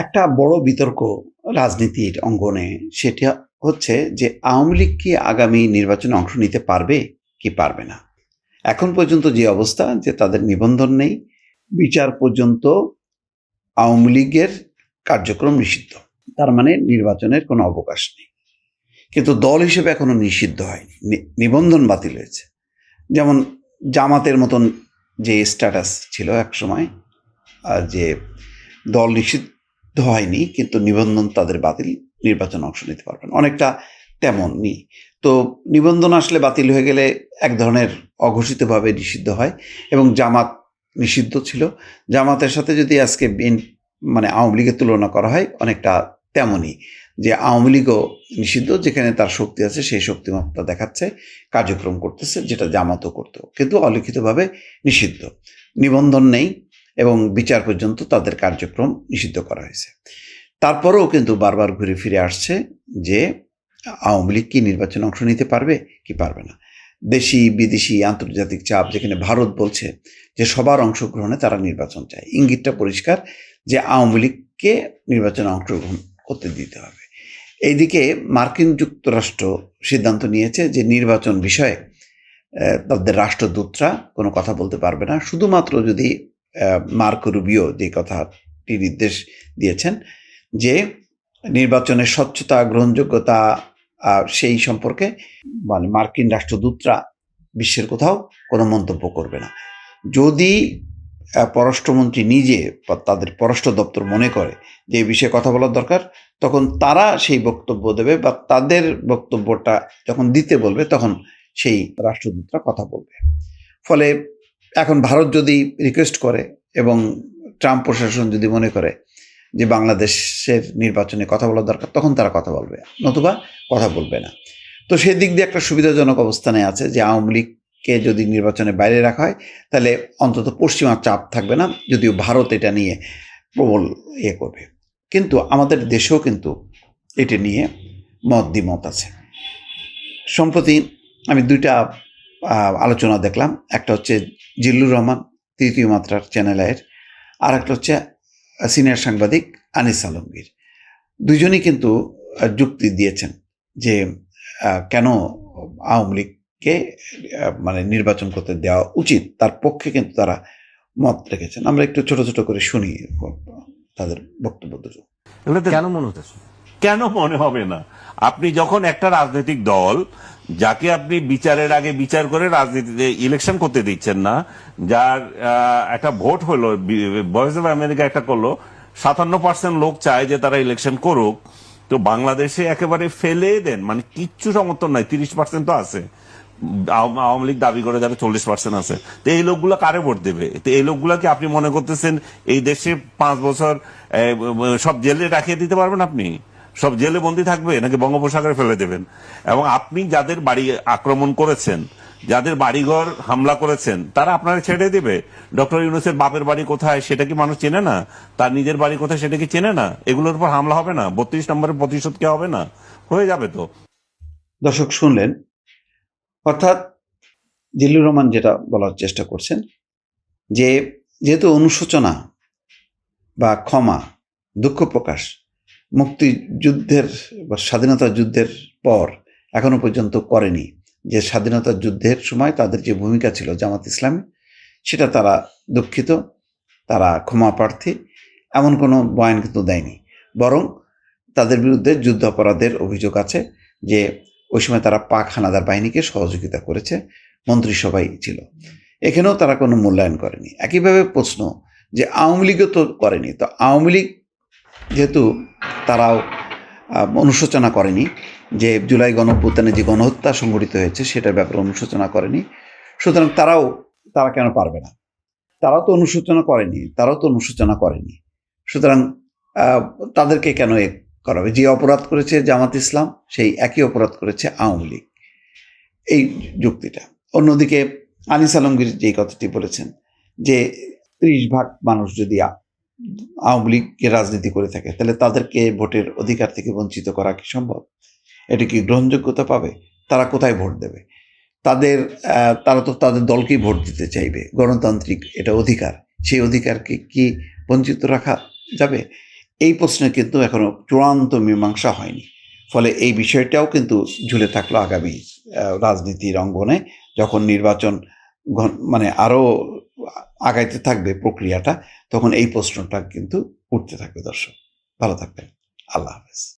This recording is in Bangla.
একটা বড় বিতর্ক রাজনীতির অঙ্গনে সেটা হচ্ছে যে আওয়ামী লীগ কি আগামী নির্বাচনে অংশ নিতে পারবে কি পারবে না? এখন পর্যন্ত যে অবস্থা যে তাদের নিবন্ধন নেই, বিচার পর্যন্ত আওয়ামী লীগের কার্যক্রম নিষিদ্ধ। তার মানে নির্বাচনের কোনো অবকাশ নেই। কিন্তু দল হিসেবে এখনও নিষিদ্ধ হয়নি। নিবন্ধন বাতিল হয়েছে। যেমন জামাতের মতন যে স্ট্যাটাস ছিল এক সময় যে দল নিষিদ্ধ হয়নি, কিন্তু নিবন্ধন তাদের বাতিল, নির্বাচনে অংশ নিতে পারবেন। অনেকটা তেমনই। তো নিবন্ধন আসলে বাতিল হয়ে গেলে এক ধরনের অঘোষিতভাবে নিষিদ্ধ হয় এবং জামাত নিষিদ্ধ ছিল। জামাতের সাথে যদি আজকে মানে আওয়ামী লীগের তুলনা করা হয়, অনেকটা তেমনই যে আওয়ামী লীগও নিষিদ্ধ, যেখানে তার শক্তি আছে, সেই শক্তিমত্তা দেখাচ্ছে, কার্যক্রম করতেছে, যেটা জামাতও করতো, কিন্তু অলিখিতভাবে নিষিদ্ধ। নিবন্ধন নেই এবং বিচার পর্যন্ত তাদের কার্যক্রম নিষিদ্ধ করা হয়েছে। তারপরেও কিন্তু বারবার ঘুরে ফিরে আসছে যে আওয়ামী লীগ কি নির্বাচনে অংশ নিতে পারবে কি পারবে না। দেশি, বিদেশি আন্তর্জাতিক চাপ যেখানে ভারত বলছে যে সবার অংশগ্রহণে তারা নির্বাচন চায়। ইঙ্গিতটা পরিষ্কার যে আওয়ামী লীগকে নির্বাচনে অংশগ্রহণ করতে দিতে হবে। এইদিকে মার্কিন যুক্তরাষ্ট্র সিদ্ধান্ত নিয়েছে যে নির্বাচন বিষয়ে তাদের রাষ্ট্রদূতরা কোনো কথা বলতে পারবে না। শুধুমাত্র যদি মার্কো রুবিও যে কথাটি নির্দেশ দিয়েছেন যে নির্বাচনের স্বচ্ছতা, গ্রহণযোগ্যতা সেই সম্পর্কে মানে মার্কিন রাষ্ট্রদূতরা বিশ্বের কোথাও কোনো মন্তব্য করবে না। যদি পররাষ্ট্রমন্ত্রী নিজে তাদের পররাষ্ট্র দপ্তর মনে করে যে এই বিষয়ে কথা বলার দরকার, তখন তারা সেই বক্তব্য দেবে বা তাদের বক্তব্যটা যখন দিতে বলবে, তখন সেই রাষ্ট্রদূতরা কথা বলবে। ফলে এখন ভারত যদি রিকোয়েস্ট করে এবং ট্রাম্প প্রশাসন যদি মনে করে যে বাংলাদেশের নির্বাচনে কথা বলা দরকার, তখন তারা কথা বলবে, নতুবা কথা বলবে না। তো সেই দিক দিয়ে একটা সুবিধাজনক অবস্থানে আছে যে আওয়ামী লীগকে যদি নির্বাচনে বাইরে রাখা হয়, তাহলে অন্তত পশ্চিমা চাপ থাকবে না, যদিও ভারত এটা নিয়ে প্রবল ইয়ে করবে। কিন্তু আমাদের দেশেও কিন্তু এটা নিয়ে মত দ্বিমত আছে। সম্প্রতি আমি দুইটা আলোচনা দেখলাম। একটা হচ্ছে জিল্লুর রহমান, তৃতীয় মাত্রার চ্যানেলের আর একটা হচ্ছে সিনিয়র সাংবাদিক আনিস আলমগীর। দুজনই কিন্তু যুক্তি দিয়েছেন যে কেন আওয়ামী লীগকে মানে নির্বাচন করতে দেওয়া উচিত, তার পক্ষে কিন্তু তারা মত রেখেছেন। আমরা একটু ছোট ছোট করে শুনি, তাদের বক্তব্য দুটো। কেন মনে কেন মনে হবে না? আপনি যখন একটা রাজনৈতিক দল, যাকে আপনি বিচারের আগে বিচার করে রাজনীতিতে ইলেকশন করতে দিচ্ছেন না, যার একটা ভোট হলো ভয়েস অফ আমেরিকা একটা করল, সাতান্ন পার্সেন্ট লোক চায় যে তারা ইলেকশন করুক, তো বাংলাদেশে একেবারে ফেলে দেন। মানে কিচ্ছু সমর্থন নাই, তিরিশ পার্সেন্ট তো আছে। আওয়ামী লীগ দাবি করে যারা চল্লিশ পার্সেন্ট আছে। তো এই লোকগুলো কারে ভোট দেবে? তো এই লোকগুলা কি আপনি মনে করতেছেন এই দেশে পাঁচ বছর সব জেলে রাখিয়ে দিতে পারবেন আপনি? সব জেলে বন্দি থাকবে, নাকি বঙ্গোপসাগরে ফেলে দেবেন? এবং আপনি যাদের বাড়ি আক্রমণ করেছেন, যাদের বাড়িঘর হামলা করেছেন, তারা আপনারা ছেড়ে দেবে। ডক্টর ইউনুসের বাপের বাড়ি কোথায়, সেটা কি মানুষ চেনে না? তার নিজের বাড়ি কোথায়, সেটা কি চেনে না? এগুলোর উপর হামলা হবে না? বত্রিশ নম্বরের প্রতিশোধ কে হবে না? হয়ে যাবে তো। দর্শক, শুনলেন? অর্থাৎ জিল্লুর রহমান যেটা বলার চেষ্টা করছেন, যে যেহেতু অনুশোচনা বা ক্ষমা, দুঃখ প্রকাশ মুক্তিযুদ্ধের বা স্বাধীনতা যুদ্ধের পর এখনও পর্যন্ত করেনি। যে স্বাধীনতা যুদ্ধের সময় তাদের যে ভূমিকা ছিল জামাত ইসলামী, সেটা তারা দুঃখিত, তারা ক্ষমা প্রার্থী, এমন কোনো বয়ান কিন্তু দেয়নি। বরং তাদের বিরুদ্ধে যুদ্ধ অপরাধের অভিযোগ আছে যে ওই সময় তারা পাক হানাদার বাহিনীকে সহযোগিতা করেছে মন্ত্রিসভাই ছিল। এখানেও তারা কোনো মূল্যায়ন করেনি। একইভাবে প্রশ্ন যে আওয়ামী লীগও তো করেনি, তো আওয়ামী লীগ যেহেতু তারাও অনুশোচনা করেনি যে জুলাই গণঅভ্যুত্থানে যে গণহত্যা সংঘটিত হয়েছে সেটার ব্যাপারে অনুশোচনা করেনি। সুতরাং তারাও, তারা কেন পারবে না? তারাও তো অনুশোচনা করেনি, তারাও তো অনুশোচনা করেনি। সুতরাং তাদেরকে কেন এ করাবে? যে অপরাধ করেছে জামাত ইসলাম, সেই একই অপরাধ করেছে আওয়ামী লীগ। এই যুক্তিটা। অন্যদিকে আনিস আলমগীর যেই কথাটি বলেছেন যে ত্রিশ ভাগ মানুষ যদি আওয়ামী লীগের রাজনীতি করে থাকে, তাহলে তাদেরকে ভোটের অধিকার থেকে বঞ্চিত করা কি সম্ভব? এটা কি গ্রহণযোগ্যতা পাবে? তারা কোথায় ভোট দেবে? তাদের তারা তো তাদের দলকেই ভোট দিতে চাইবে। গণতান্ত্রিক এটা অধিকার। সেই অধিকারকে কি বঞ্চিত রাখা যাবে? এই প্রশ্নে কিন্তু এখনও চূড়ান্ত মীমাংসা হয়নি। ফলে এই বিষয়টাও কিন্তু ঝুলে থাকল আগামী রাজনীতির অঙ্গনে। যখন নির্বাচন মানে আরও আগাইতে থাকবে প্রক্রিয়াটা তখন এই প্রশ্নটা কিন্তু উঠতে থাকবে দর্শক। ভালো থাকবেন। আল্লাহ হাফেজ।